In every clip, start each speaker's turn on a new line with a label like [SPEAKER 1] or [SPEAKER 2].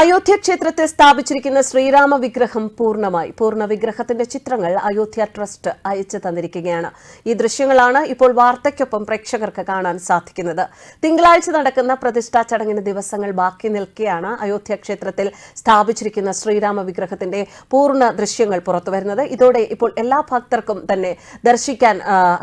[SPEAKER 1] അയോധ്യ ക്ഷേത്രത്തിൽ സ്ഥാപിച്ചിരിക്കുന്ന ശ്രീരാമ വിഗ്രഹം പൂർണമായി. പൂർണ വിഗ്രഹത്തിന്റെ ചിത്രങ്ങൾ അയോധ്യ ട്രസ്റ്റ് അയച്ചു തന്നിരിക്കുകയാണ്. ഈ ദൃശ്യങ്ങളാണ് ഇപ്പോൾ വാർത്തയ്ക്കൊപ്പം പ്രേക്ഷകർക്ക് കാണാൻ സാധിക്കുന്നത്. തിങ്കളാഴ്ച നടക്കുന്ന പ്രതിഷ്ഠാ ചടങ്ങിന് ദിവസങ്ങൾ ബാക്കി നിൽക്കെയാണ് അയോധ്യ ക്ഷേത്രത്തിൽ സ്ഥാപിച്ചിരിക്കുന്ന ശ്രീരാമ വിഗ്രഹത്തിന്റെ പൂർണ ദൃശ്യങ്ങൾ പുറത്തുവരുന്നത് ഇതോടെ ഇപ്പോൾ എല്ലാ ഭക്തർക്കും തന്നെ ദർശിക്കാൻ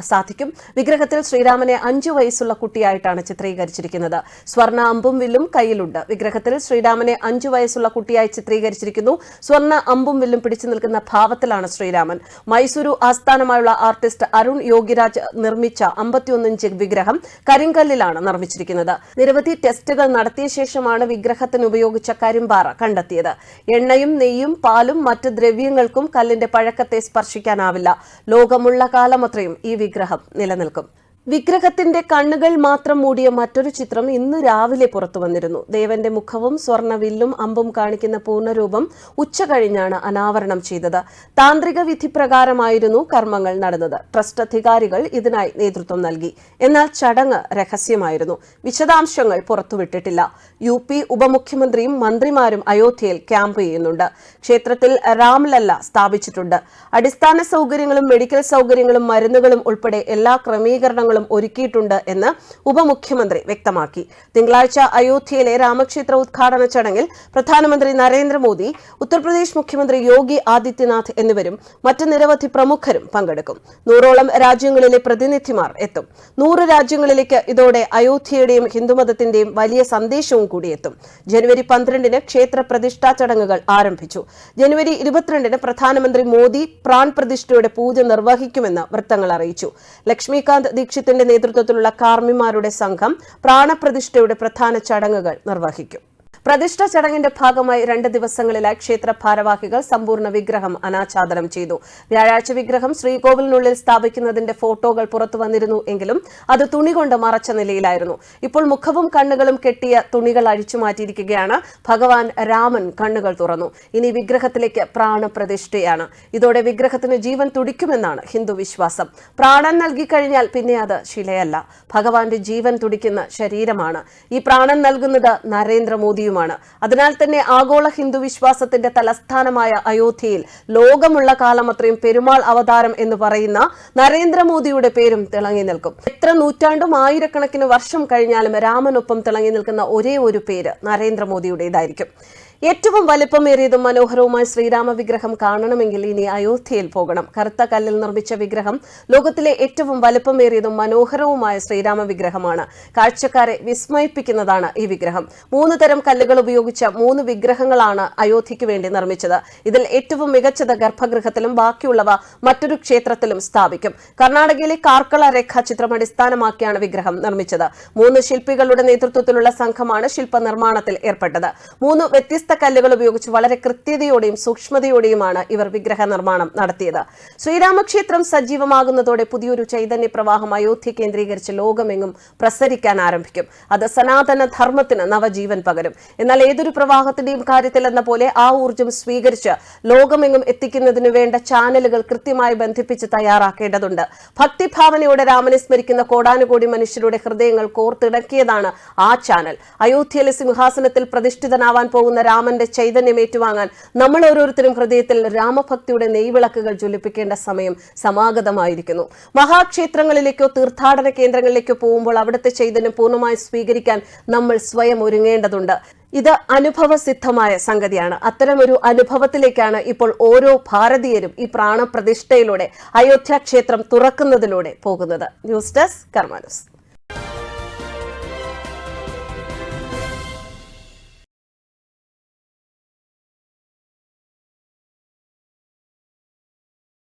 [SPEAKER 1] സാധിക്കും. വിഗ്രഹത്തിൽ ശ്രീരാമനെ അഞ്ചു വയസ്സുള്ള കുട്ടിയായിട്ടാണ് ചിത്രീകരിച്ചിരിക്കുന്നത്. സ്വർണ അമ്പും വില്ലും കയ്യിലുണ്ട്. വിഗ്രഹത്തിൽ ശ്രീരാമനെ അഞ്ചു വയസ്സുള്ള കുട്ടിയായി ചിത്രീകരിച്ചിരിക്കുന്നു. സ്വർണ അമ്പും വില്ലും പിടിച്ചു നിൽക്കുന്ന ഭാവത്തിലാണ് ശ്രീരാമൻ. മൈസൂരു ആസ്ഥാനമായുള്ള ആർട്ടിസ്റ്റ് അരുൺ യോഗിരാജ് നിർമ്മിച്ച അമ്പത്തിയൊന്ന് ഇഞ്ച് വിഗ്രഹം കരിങ്കല്ലിലാണ് നിർമ്മിച്ചിരിക്കുന്നത്. നിരവധി ടെസ്റ്റുകൾ നടത്തിയ ശേഷമാണ് വിഗ്രഹത്തിന് ഉപയോഗിച്ച കരിമ്പാറ കണ്ടെത്തിയത്. എണ്ണയും നെയ്യും പാലും മറ്റ് ദ്രവ്യങ്ങൾക്കും കല്ലിന്റെ പഴക്കത്തെ സ്പർശിക്കാനാവില്ല. ലോകമുള്ള കാലമത്രയും ഈ വിഗ്രഹം നിലനിൽക്കും. വിഗ്രഹത്തിന്റെ കണ്ണുകൾ മാത്രം മൂടിയ മറ്റൊരു ചിത്രം ഇന്ന് രാവിലെ പുറത്തു വന്നിരുന്നു. ദേവന്റെ മുഖവും സ്വർണവില്ലും അമ്പും കാണിക്കുന്ന പൂർണരൂപം ഉച്ച കഴിഞ്ഞാണ് അനാവരണം ചെയ്തത്. താന്ത്രിക വിധി പ്രകാരമായിരുന്നു കർമ്മങ്ങൾ നടന്നത്. ട്രസ്റ്റ് അധികാരികൾ ഇതിനായി നേതൃത്വം നൽകി. എന്നാൽ ചടങ്ങ് രഹസ്യമായിരുന്നു. വിശദാംശങ്ങൾ പുറത്തുവിട്ടിട്ടില്ല. യു പി ഉപമുഖ്യമന്ത്രിയും മന്ത്രിമാരും അയോധ്യയിൽ ക്യാമ്പ് ചെയ്യുന്നുണ്ട്. ക്ഷേത്രത്തിൽ രാംലല്ല സ്ഥാപിച്ചിട്ടുണ്ട്. അടിസ്ഥാന സൗകര്യങ്ങളും മെഡിക്കൽ സൗകര്യങ്ങളും മരുന്നുകളും ഉൾപ്പെടെ എല്ലാ ക്രമീകരണങ്ങളും ഒരുക്കിയിട്ടുണ്ട് എന്ന് ഉപമുഖ്യമന്ത്രി വ്യക്തമാക്കി. തിങ്കളാഴ്ച അയോധ്യയിലെ രാമക്ഷേത്ര ഉദ്ഘാടന ചടങ്ങിൽ പ്രധാനമന്ത്രി നരേന്ദ്രമോദി ഉത്തർപ്രദേശ് മുഖ്യമന്ത്രി യോഗി ആദിത്യനാഥ് എന്നിവരും മറ്റ് നിരവധി പ്രമുഖരും പങ്കെടുക്കും. നൂറോളം രാജ്യങ്ങളിലെ പ്രതിനിധിമാർ എത്തും. നൂറ് രാജ്യങ്ങളിലേക്ക് ഇതോടെ അയോധ്യയുടെയും ഹിന്ദുമതത്തിന്റെയും വലിയ സന്ദേശവും കൂടി എത്തും. ജനുവരി പന്ത്രണ്ടിന് ക്ഷേത്ര പ്രതിഷ്ഠാ ചടങ്ങുകൾ ആരംഭിച്ചു. ജനുവരി ഇരുപത്തിരണ്ടിന് പ്രധാനമന്ത്രി മോദി പ്രാൺ പ്രതിഷ്ഠയുടെ പൂജ നിർവഹിക്കുമെന്ന് വൃത്തങ്ങൾ അറിയിച്ചു. ലക്ഷ്മികാന്ത് ദീക്ഷിത്തിന്റെ നേതൃത്വത്തിലുള്ള കാർമിമാരുടെ സംഘം പ്രാണപ്രതിഷ്ഠയുടെ പ്രധാന ചടങ്ങുകൾ നിർവഹിക്കും. പ്രതിഷ്ഠ ചടങ്ങിന്റെ ഭാഗമായി രണ്ട് ദിവസങ്ങളിലായി ക്ഷേത്ര ഭാരവാഹികൾ സമ്പൂർണ വിഗ്രഹം അനാച്ഛാദനം ചെയ്തു. വ്യാഴാഴ്ച വിഗ്രഹം ശ്രീകോവിലിനുള്ളിൽ സ്ഥാപിക്കുന്നതിന്റെ ഫോട്ടോകൾ പുറത്തു വന്നിരുന്നു എങ്കിലും അത് തുണി കൊണ്ട് മറച്ച നിലയിലായിരുന്നു. ഇപ്പോൾ മുഖവും കണ്ണുകളും കെട്ടിയ തുണികൾ അഴിച്ചു മാറ്റിയിരിക്കുകയാണ്. ഭഗവാൻ രാമൻ കണ്ണുകൾ തുറന്നു. ഇനി വിഗ്രഹത്തിലേക്ക് പ്രാണപ്രതിഷ്ഠയാണ്. ഇതോടെ വിഗ്രഹത്തിന് ജീവൻ തുടിക്കുമെന്നാണ് ഹിന്ദു വിശ്വാസം. പ്രാണൻ നൽകിക്കഴിഞ്ഞാൽ പിന്നെ അത് ശിലയല്ല. ഭഗവാന്റെ ജീവൻ തുടിക്കുന്ന ശരീരമാണ്. ഈ പ്രാണൻ നൽകുന്നത് നരേന്ദ്രമോദിയുമാണ് അതിനാൽ തന്നെ ആഗോള ഹിന്ദു വിശ്വാസത്തിന്റെ തലസ്ഥാനമായ അയോധ്യയിൽ ലോകമുള്ള കാലം അത്രയും പെരുമാൾ അവതാരം എന്ന് പറയുന്ന നരേന്ദ്രമോദിയുടെ പേരും തിളങ്ങി നിൽക്കും. എത്ര നൂറ്റാണ്ടും ആയിരക്കണക്കിന് വർഷം കഴിഞ്ഞാലും രാമനൊപ്പം തിളങ്ങി നിൽക്കുന്ന ഒരേ ഒരു പേര് നരേന്ദ്രമോദിയുടേതായിരിക്കും. ഏറ്റവും വലിപ്പമേറിയതും മനോഹരവുമായ ശ്രീരാമ വിഗ്രഹം കാണണമെങ്കിൽ ഇനി അയോധ്യയിൽ പോകണം. കറുത്ത കല്ലിൽ നിർമ്മിച്ച വിഗ്രഹം ലോകത്തിലെ ഏറ്റവും വലിപ്പമേറിയതും മനോഹരവുമായ ശ്രീരാമ വിഗ്രഹമാണ് കാഴ്ചക്കാരെ വിസ്മയിപ്പിക്കുന്നതാണ് ഈ വിഗ്രഹം. മൂന്ന് തരം കല്ലുകൾ ഉപയോഗിച്ച മൂന്ന് വിഗ്രഹങ്ങളാണ് അയോധ്യയ്ക്ക് വേണ്ടി നിർമ്മിച്ചത്. ഇതിൽ ഏറ്റവും മികച്ചത് ഗർഭഗൃഹത്തിലും ബാക്കിയുള്ളവ മറ്റൊരു ക്ഷേത്രത്തിലും സ്ഥാപിക്കും. കർണാടകയിലെ കാർക്കള രേഖാചിത്രം അടിസ്ഥാനമാക്കിയാണ് വിഗ്രഹം നിർമ്മിച്ചത്. മൂന്ന് ശില്പികളുടെ നേതൃത്വത്തിലുള്ള സംഘമാണ് ശില്പ നിർമ്മാണത്തിൽ ഏർപ്പെട്ടത്. മൂന്ന് വ്യത്യസ്ത കല്ലുകൾ ഉപയോഗിച്ച് വളരെ കൃത്യതയോടെയും സൂക്ഷ്മതയോടെയുമാണ് ഇവർ വിഗ്രഹ നിർമ്മാണം നടത്തിയത്. ശ്രീരാമക്ഷേത്രം സജീവമാകുന്നതോടെ പുതിയൊരു ചൈതന്യ പ്രവാഹം അയോധ്യ കേന്ദ്രീകരിച്ച് ലോകമെങ്ങും പ്രസരിക്കാൻ ആരംഭിക്കും. അത് സനാതന ധർമ്മത്തിന് നവജീവൻ പകരും. എന്നാൽ ഏതൊരു പ്രവാഹത്തിന്റെയും കാര്യത്തിൽ എന്ന പോലെ ആ ഊർജം സ്വീകരിച്ച് ലോകമെങ്ങും എത്തിക്കുന്നതിനു വേണ്ട ചാനലുകൾ കൃത്യമായി ബന്ധിപ്പിച്ച് തയ്യാറാക്കേണ്ടതുണ്ട്. ഭക്തിഭാവനയോടെ രാമനെ സ്മരിക്കുന്ന കോടാനുകോടി മനുഷ്യരുടെ ഹൃദയങ്ങൾ കോർത്തിണക്കിയതാണ് ആ ചാനൽ. അയോധ്യയിലെ സിംഹാസനത്തിൽ പ്രതിഷ്ഠിതനാവാൻ പോകുന്ന രാമന്റെ ചൈതന്യം ഏറ്റുവാങ്ങാൻ നമ്മൾ ഓരോരുത്തരും ഹൃദയത്തിൽ രാമഭക്തിയുടെ നെയ്വിളക്കുകൾ ജ്വലിപ്പിക്കേണ്ട സമയം സമാഗതമായിരിക്കുന്നു. മഹാക്ഷേത്രങ്ങളിലേക്കോ തീർത്ഥാടന കേന്ദ്രങ്ങളിലേക്കോ പോകുമ്പോൾ അവിടുത്തെ ചൈതന്യം പൂർണമായി സ്വീകരിക്കാൻ നമ്മൾ സ്വയം ഒരുങ്ങേണ്ടതുണ്ട്. ഇത് അനുഭവസിദ്ധമായ സംഗതിയാണ്. അത്തരമൊരു അനുഭവത്തിലേക്കാണ് ഇപ്പോൾ ഓരോ ഭാരതീയരും ഈ പ്രാണപ്രതിഷ്ഠയിലൂടെ അയോധ്യ ക്ഷേത്രം തുറക്കുന്നതിലൂടെ പോകുന്നത്. News desk കർമാനസ്